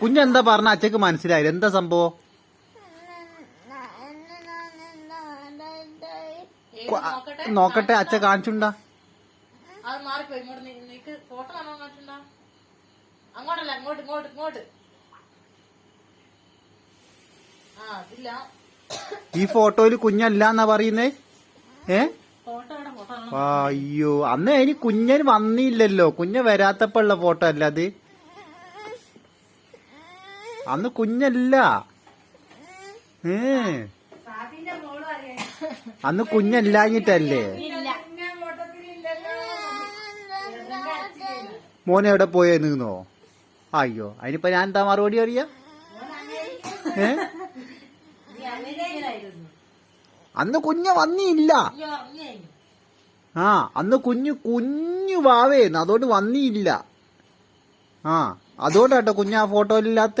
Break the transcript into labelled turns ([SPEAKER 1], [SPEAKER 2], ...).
[SPEAKER 1] കുഞ്ഞെന്താ പറഞ്ഞ അച്ഛക്ക് മനസ്സിലായില്ല. എന്താ സംഭവം?
[SPEAKER 2] നോക്കട്ടെ?
[SPEAKER 1] അച്ഛ കാണിച്ചുണ്ടാ?
[SPEAKER 2] അത് മാറിപ്പോയി. ഇങ്ങോട്ട് നിനക്ക് ഫോട്ടോ കാണാൻ അങ്ങോട്ടല്ല അങ്ങോട്ട് ഇങ്ങോട്ട് ഇങ്ങോട്ട്. ആ അതില്ല.
[SPEAKER 1] ഈ ഫോട്ടോയിൽ കുഞ്ഞല്ല എന്നാ പറയുന്നേ? ഏ? അയ്യോ അന്ന് ഇനി കുഞ്ഞന് വന്നില്ലല്ലോ. കുഞ്ഞ വരാത്തപ്പോ ഉള്ള ഫോട്ടോ അല്ല അത്. അന്ന് കുഞ്ഞല്ല. അന്ന് കുഞ്ഞല്ലാഞ്ഞിട്ടല്ലേ? മോനെ എവിടെ പോയേ നിന്നോ? അയ്യോ അതിനിപ്പോ ഞാൻ എന്താ മറുപടി അറിയാ? ഏ? അന്ന് കുഞ്ഞ
[SPEAKER 2] വന്നിയില്ല.
[SPEAKER 1] ആ അന്ന് കുഞ്ഞു കുഞ്ഞു വാവേന്ന് അതുകൊണ്ട് വന്നിയില്ല. ആ അതുകൊണ്ടാട്ടോ കുഞ്ഞ് ആ ഫോട്ടോയിലില്ലാത്ത?